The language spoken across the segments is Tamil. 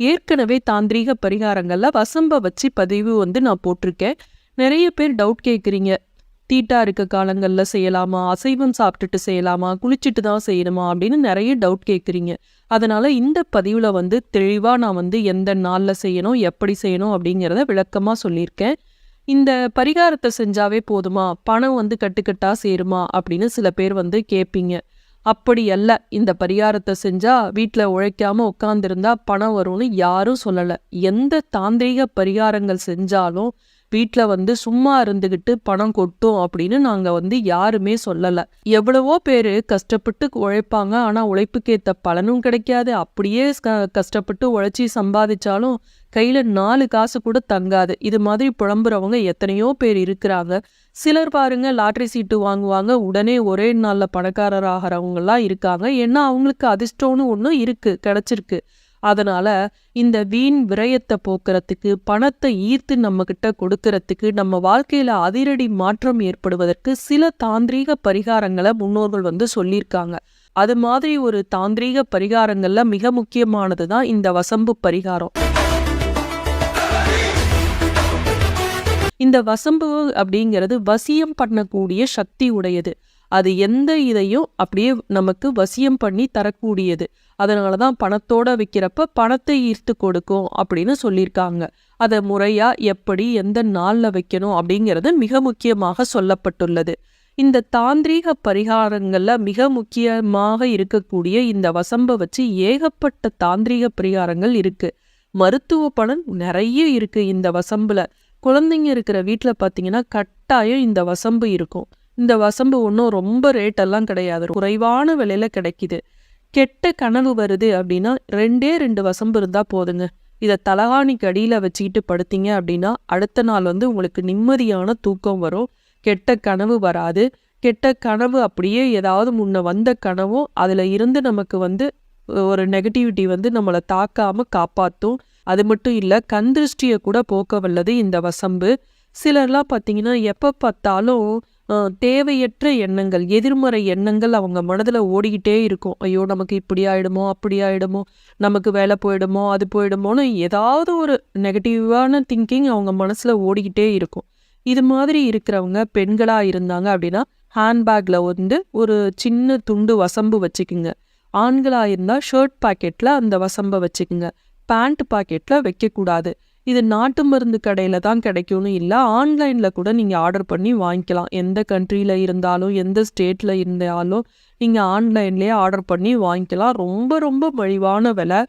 ஏற்கனவே தாந்திரீக பரிகாரங்களில் வசம்ப வச்சு பதிவு வந்து நான் போட்டிருக்கேன். நிறைய பேர் டவுட் கேட்குறீங்க தீட்டா இருக்க காலங்களில் செய்யலாமா? அசைவம் சாப்பிட்டுட்டு செய்யலாமா? குளிச்சுட்டு தான் செய்யணுமா? அப்படின்னு நிறைய டவுட் கேட்குறீங்க அதனால் இந்த பதிவில் வந்து தெளிவாக நான் வந்து எந்த நாளில் செய்யணும் எப்படி செய்யணும் அப்படிங்கிறத விளக்கமாக சொல்லியிருக்கேன். இந்த பரிகாரத்தை செஞ்சாவே போதுமா? பணம் வந்து கட்டுக்கட்டாக சேருமா? அப்படின்னு சில பேர் வந்து கேட்பீங்க அப்படி அல்ல இந்த பரிகாரத்தை செஞ்சா வீட்டில் உழைக்காம உட்காந்துருந்தா பணம் வரும்னு யாரும் சொல்லலை. எந்த தாந்திரிக பரிகாரங்கள் செஞ்சாலும் வீட்டில் வந்து சும்மா இருந்துக்கிட்டு பணம் கொட்டும் அப்படின்னு நாங்கள் வந்து யாருமே சொல்லலை. எவ்வளவோ பேர் கஷ்டப்பட்டு உழைப்பாங்க. ஆனால் உழைப்புக்கேற்ற பலனும் கிடைக்காது. அப்படியே க- கஷ்டப்பட்டு உழைச்சி சம்பாதிச்சாலும் கையில் நாலு காசு கூட தங்காது. இது மாதிரி புலம்புறவங்க எத்தனையோ பேர் இருக்கிறாங்க. சிலர் பாருங்க லாட்ரி சீட்டு வாங்குவாங்க. உடனே ஒரே நாளில் பணக்காரர் ஆகிறவங்கலாம் இருக்காங்க. ஏன்னா அவங்களுக்கு அதிர்ஷ்டம்னு ஒன்றும் இருக்குது கிடைச்சிருக்கு. அதனால் இந்த வீண் விரயத்தை போக்குறதுக்கு பணத்தை ஈர்த்து நம்மக்கிட்ட கொடுக்கறதுக்கு நம்ம வாழ்க்கையில் அதிரடி மாற்றம் ஏற்படுவதற்கு சில தாந்திரீக பரிகாரங்களை முன்னோர்கள் வந்து சொல்லியிருக்காங்க. அது மாதிரி ஒரு தாந்திரீக பரிகாரங்களில் மிக முக்கியமானது தான் இந்த வசம்பு பரிகாரம். இந்த வசம்பு அப்படிங்கிறது வசியம் பண்ணக்கூடிய சக்தி உடையது. அது எந்த இதையும் அப்படியே நமக்கு வசியம் பண்ணி தரக்கூடியது. அதனால தான் பணத்தோட விற்கிறப்ப பணத்தை ஈர்த்து கொடுக்கும் அப்படின்னு சொல்லியிருக்காங்க. அதை முறையாக எப்படி எந்த நாளில் வைக்கணும் அப்படிங்கிறது மிக முக்கியமாக சொல்லப்பட்டுள்ளது. இந்த தாந்திரீக பரிகாரங்களில் மிக முக்கியமாக இருக்கக்கூடிய இந்த வசம்பை வச்சு ஏகப்பட்ட தாந்திரீக பரிகாரங்கள் இருக்குது மருத்துவ பலன் நிறைய இருக்குது இந்த வசம்பில். குழந்தைங்க இருக்கிற வீட்டில் பார்த்தீங்கன்னா கட்டாயம் இந்த வசம்பு இருக்கும். இந்த வசம்பு ஒன்றும் ரொம்ப ரேட்டெல்லாம் கிடையாது. குறைவான விலையில கிடைக்குது. கெட்ட கனவு வருது அப்படின்னா ரெண்டே ரெண்டு வசம்பு இருந்தால் போதுங்க. இதை தலகாணிக்கு அடியில் வச்சுக்கிட்டு படுத்தீங்க அப்படின்னா அடுத்த நாள் வந்து உங்களுக்கு நிம்மதியான தூக்கம் வரும். கெட்ட கனவு வராது. கெட்ட கனவு அப்படியே ஏதாவது முன்ன வந்த கனவும் அதில் இருந்து நமக்கு வந்து ஒரு நெகட்டிவிட்டி வந்து நம்மளை தாக்காமல் காப்பாற்றும் அது மட்டும் இல்லை கந்திருஷ்டியை கூட போக்க வல்லது இந்த வசம்பு. சிலர்லாம் பார்த்தீங்கன்னா எப்போ பார்த்தாலும் தேவையற்ற எண்ணங்கள் எதிர்மறை எண்ணங்கள் அவங்க மனதில் ஓடிக்கிட்டே இருக்கும். ஐயோ நமக்கு இப்படி ஆகிடுமோ அப்படி ஆகிடுமோ நமக்கு வேலை போயிடுமோ அது போயிடுமோன்னு ஏதாவது ஒரு நெகட்டிவான திங்கிங் அவங்க மனசில் ஓடிக்கிட்டே இருக்கும். இது மாதிரி இருக்கிறவங்க பெண்களாக இருந்தாங்க அப்படின்னா ஹேண்ட்பேக்கில் வந்து ஒரு சின்ன துண்டு வசம்பு வச்சுக்குங்க. ஆண்களாக இருந்தால் ஷர்ட் பாக்கெட்டில் அந்த வசம்பை வச்சுக்குங்க. பேண்ட் பாக்கெட்டில் வைக்கக்கூடாது. இது நாட்டு மருந்து கடையில் தான் கிடைக்கும்னு இல்லை ஆன்லைனில் கூட நீங்கள் ஆர்டர் பண்ணி வாங்கிக்கலாம். எந்த கண்ட்ரியில் இருந்தாலும் எந்த ஸ்டேட்டில் இருந்தாலும் நீங்கள் ஆன்லைன்லேயே ஆர்டர் பண்ணி வாங்கிக்கலாம். ரொம்ப ரொம்ப மலிவான விலை.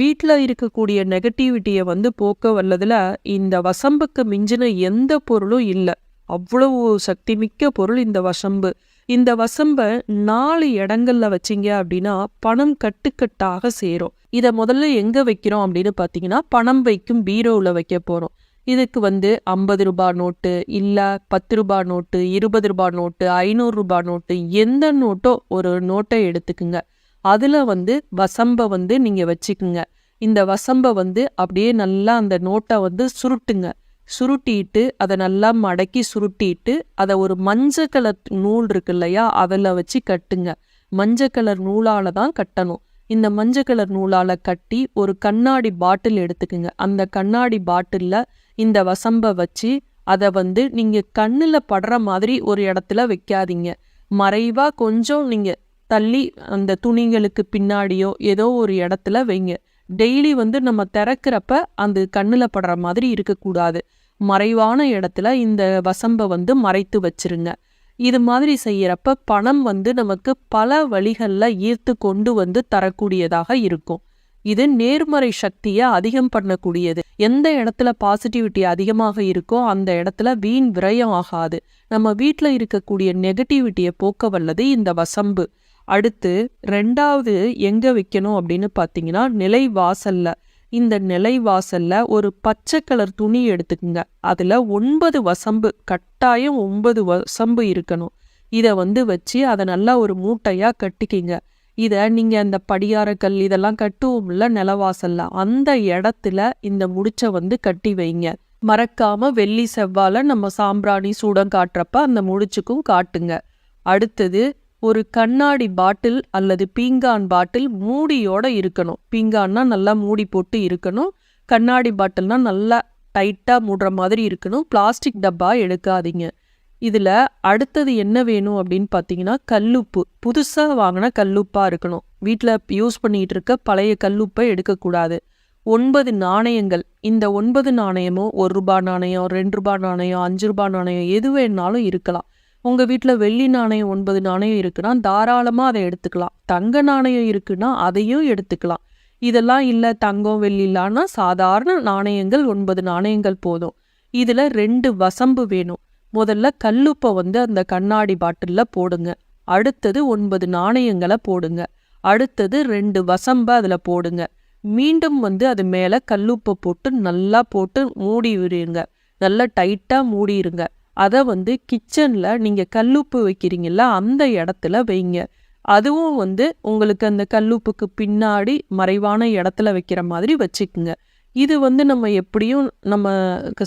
வீட்டில் இருக்கக்கூடிய நெகட்டிவிட்டியை வந்து போக்க வல்லதில் இந்த வசம்புக்கு மிஞ்சின எந்த பொருளும் இல்லை. அவ்வளவு சக்தி மிக்க பொருள் இந்த வசம்பு. இந்த வசம்பை நாலு இடங்களில் வச்சீங்க அப்படின்னா பணம் கட்டுக்கட்டாக சேரும். இதை முதல்ல எங்கே வைக்கிறோம் அப்படின்னு பார்த்தீங்கன்னா பணம் வைக்கும் பீரோவில் வைக்க போகிறோம் இதுக்கு வந்து ஐம்பது ரூபாய் நோட்டு இல்லை பத்து ரூபாய் நோட்டு இருபது ரூபாய் நோட்டு ஐநூறுரூபா நோட்டு எந்த நோட்டோ ஒரு நோட்டை எடுத்துக்குங்க. அதில் வந்து வசம்பை வந்து நீங்கள் வச்சுக்குங்க. இந்த வசம்பை வந்து அப்படியே நல்லா அந்த நோட்டை வந்து சுருட்டுங்க. சுருட்டிட்டு அதை நல்லா மடக்கி சுருட்டிட்டு அதை ஒரு மஞ்சள் கலர் நூல் இருக்கு இல்லையா அதில் வச்சு கட்டுங்க. மஞ்சள் கலர் நூலால் தான் கட்டணும். இந்த மஞ்சள் கலர் நூலால் கட்டி ஒரு கண்ணாடி பாட்டில் எடுத்துக்குங்க. அந்த கண்ணாடி பாட்டிலில் இந்த வசம்பை வச்சு அதை வந்து நீங்கள் கண்ணில் படுற மாதிரி ஒரு இடத்துல வைக்காதீங்க. மறைவாக கொஞ்சம் நீங்கள் தள்ளி அந்த துணிகளுக்கு பின்னாடியோ ஏதோ ஒரு இடத்துல வைங்க. டெய்லி வந்து நம்ம திறக்கிறப்ப அந்த கண்ணில் படுற மாதிரி இருக்கக்கூடாது. மறைவான இடத்துல இந்த வசம்பை வந்து மறைத்து வச்சிருங்க. இது மாதிரி செய்கிறப்ப பணம் வந்து நமக்கு பல வழிகளில் ஈர்த்து கொண்டு வந்து தரக்கூடியதாக இருக்கும். இது நேர்மறை சக்தியை அதிகம் பண்ணக்கூடியது. எந்த இடத்துல பாசிட்டிவிட்டி அதிகமாக இருக்கோ அந்த இடத்துல வீண் விரயம் ஆகாது. நம்ம வீட்டில் இருக்கக்கூடிய நெகட்டிவிட்டியை போக்க வல்லது இந்த வசம்பு. அடுத்து ரெண்டாவது எங்கே வைக்கணும் அப்படின்னு பார்த்தீங்கன்னா நிலை வாசலில் இந்த நிலை வாசல்ல ஒரு பச்சை கலர் துணி எடுத்துக்குங்க. அதில் ஒன்பது வசம்பு கட்டாயம் ஒன்பது வசம்பு இருக்கணும். இதை வந்து வச்சு அதை நல்லா ஒரு மூட்டையாக கட்டிக்கிங்க. இதை நீங்கள் அந்த படியாரக்கல் இதெல்லாம் கட்டுவோம்ல நிலவாசல்ல அந்த இடத்துல இந்த முடிச்சை வந்து கட்டி வைங்க. மறக்காம வெள்ளி செவ்வால நம்ம சாம்பிராணி சூடம் காட்டுறப்ப அந்த முடிச்சுக்கும் காட்டுங்க. அடுத்தது ஒரு கண்ணாடி பாட்டில் அல்லது பீங்கான் பாட்டில் மூடியோட இருக்கணும். பீங்கான்னா நல்லா மூடி போட்டு இருக்கணும். கண்ணாடி பாட்டில்னா நல்லா டைட்டாக மூடுற மாதிரி இருக்கணும். பிளாஸ்டிக் டப்பா எடுக்காதீங்க. இதில் அடுத்தது என்ன வேணும் அப்படின்னு பார்த்தீங்கன்னா கல்லுப்பு. புதுசாக வாங்கின கல்லுப்பாக இருக்கணும். வீட்டில் யூஸ் பண்ணிகிட்டு இருக்க பழைய கல்லுப்பை எடுக்கக்கூடாது. ஒன்பது நாணயங்கள். இந்த ஒன்பது நாணயமும் ஒரு ரூபா நாணயம் ரெண்டு ரூபா நாணயம் அஞ்சு ரூபா நாணயம் எது வேணாலும் இருக்கலாம். உங்கள் வீட்டில் வெள்ளி நாணயம் ஒன்பது நாணயம் இருக்குன்னா தாராளமாக அதை எடுத்துக்கலாம். தங்க நாணயம் இருக்குன்னா அதையும் எடுத்துக்கலாம். இதெல்லாம் இல்லை தங்கம் வெள்ளிலான்னா சாதாரண நாணயங்கள் ஒன்பது நாணயங்கள் போதும். இதில் ரெண்டு வசம்பு வேணும். முதல்ல கல்லுப்பை வந்து அந்த கண்ணாடி பாட்டிலில் போடுங்க. அடுத்தது ஒன்பது நாணயங்களை போடுங்க. அடுத்தது ரெண்டு வசம்பை அதில் போடுங்க. மீண்டும் வந்து அது மேலே கல்லுப்பை போட்டு நல்லா போட்டு மூடி விடுங்க. நல்லா டைட்டாக மூடிடுங்க அதை வந்து கிச்சனில் நீங்கள் கல்லுப்பு வைக்கிறீங்கள அந்த இடத்துல வைங்க. அதுவும் வந்து உங்களுக்கு அந்த கல்லுப்புக்கு பின்னாடி மறைவான இடத்துல வைக்கிற மாதிரி வச்சுக்குங்க. இது வந்து நம்ம எப்படியும் நம்ம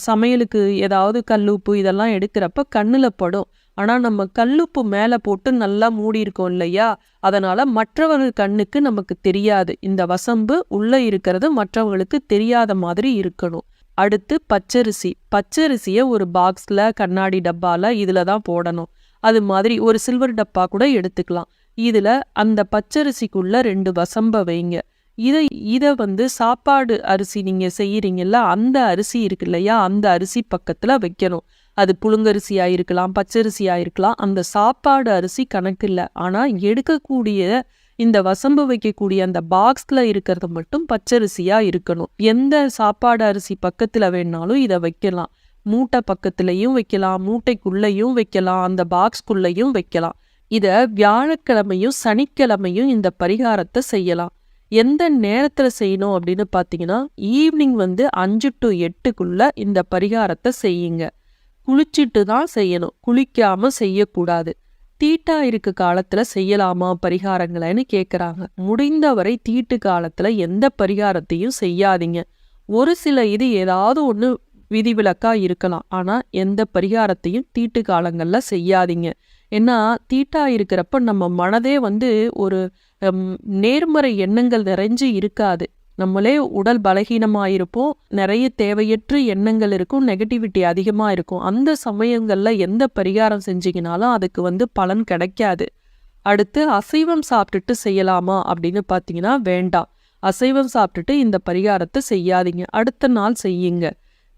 சமையலுக்கு ஏதாவது கல்லுப்பு இதெல்லாம் எடுக்கிறப்ப கண்ணில் படும். ஆனால் நம்ம கல்லுப்பு மேலே போட்டு நல்லா மூடி இருக்கோம் இல்லையா? அதனால் மற்றவர்கள் கண்ணுக்கு நமக்கு தெரியாது. இந்த வசம்பு உள்ளே இருக்கிறது மற்றவங்களுக்கு தெரியாத மாதிரி இருக்கணும். அடுத்து பச்சரிசி. பச்சரிசியை ஒரு பாக்ஸில் கண்ணாடி டப்பாவில் இதில் தான் போடணும். அது மாதிரி ஒரு சில்வர் டப்பா கூட எடுத்துக்கலாம். இதில் அந்த பச்சரிசிக்குள்ளே ரெண்டு வசம்ப வைங்க. இதை இதை வந்து சாப்பாடு அரிசி நீங்கள் செய்கிறீங்கல்ல அந்த அரிசி இருக்கு இல்லையா அந்த அரிசி பக்கத்தில் வைக்கணும். அது புழுங்கரிசியாக இருக்கலாம் பச்சரிசியாக இருக்கலாம் அந்த சாப்பாடு அரிசி கணக்கு இல்லை. ஆனால் எடுக்கக்கூடிய இந்த வசம்பு வைக்கக்கூடிய அந்த பாக்ஸில் இருக்கிறது மட்டும் பச்சரிசியாக இருக்கணும். எந்த சாப்பாடு அரிசி பக்கத்தில் வேணாலும் இதை வைக்கலாம். மூட்டை பக்கத்துலேயும் வைக்கலாம் மூட்டைக்குள்ளேயும் வைக்கலாம் அந்த பாக்ஸ்குள்ளேயும் வைக்கலாம். இதை வியாழக்கிழமையும் சனிக்கிழமையும் இந்த பரிகாரத்தை செய்யலாம். எந்த நேரத்தில் செய்யணும் அப்படின்னு பார்த்தீங்கன்னா ஈவினிங் வந்து அஞ்சு டு எட்டுக்குள்ளே இந்த பரிகாரத்தை செய்யுங்க. குளிச்சுட்டு தான் செய்யணும். குளிக்காமல் செய்யக்கூடாது. தீட்டா இருக்க காலத்துல செய்யலாமா பரிகாரங்களைன்னு கேட்குறாங்க முடிந்தவரை தீட்டு காலத்துல எந்த பரிகாரத்தையும் செய்யாதீங்க. ஒரு சில இது ஏதாவது ஒன்று விதிவிலக்கா இருக்கலாம். ஆனா எந்த பரிகாரத்தையும் தீட்டு காலங்கள்ல செய்யாதீங்க. ஏன்னா தீட்டா இருக்கிறப்ப நம்ம மனதே வந்து ஒரு நேர்மறை எண்ணங்கள் நிறைஞ்சு இருக்காது. நம்மளே உடல் பலகீனமாயிருப்போம். நிறைய தேவையற்ற எண்ணங்கள் இருக்கும். நெகட்டிவிட்டி அதிகமா இருக்கும் அந்த சமயங்கள்ல எந்த பரிகாரம் செஞ்சீங்கனாலும் அதுக்கு வந்து பலன் கிடைக்காது. அடுத்து அசைவம் சாப்பிட்டுட்டு செய்யலாமா அப்படின்னு பார்த்தீங்கன்னா வேண்டாம். அசைவம் சாப்பிட்டுட்டு இந்த பரிகாரத்தை செய்யாதீங்க. அடுத்த நாள் செய்யுங்க.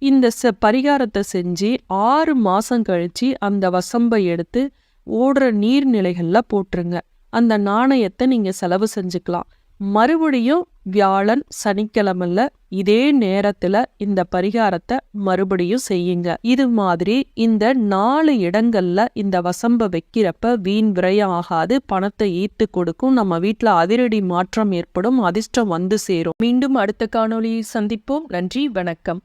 இந்த ச பரிகாரத்தை செஞ்சு ஆறு மாதம் கழிச்சு அந்த வசம்பை எடுத்து ஓடுற நீர்நிலைகளில் போட்டுருங்க. அந்த நாணயத்தை நீங்கள் செலவு செஞ்சுக்கலாம். மறுபடியும் வியாழன் சனிக்கிழமைல இதே நேரத்துல இந்த பரிகாரத்தை மறுபடியும் செய்யுங்க. இது மாதிரி இந்த நாலு இடங்கள்ல இந்த வசம்ப வைக்கிறப்ப வீண் விரயம் ஆகாது பணத்தை ஈர்த்து கொடுக்கும். நம்ம வீட்டுல அதிரடி மாற்றம் ஏற்படும் அதிர்ஷ்டம் வந்து சேரும். மீண்டும் அடுத்த காணொளியை சந்திப்போம். நன்றி வணக்கம்.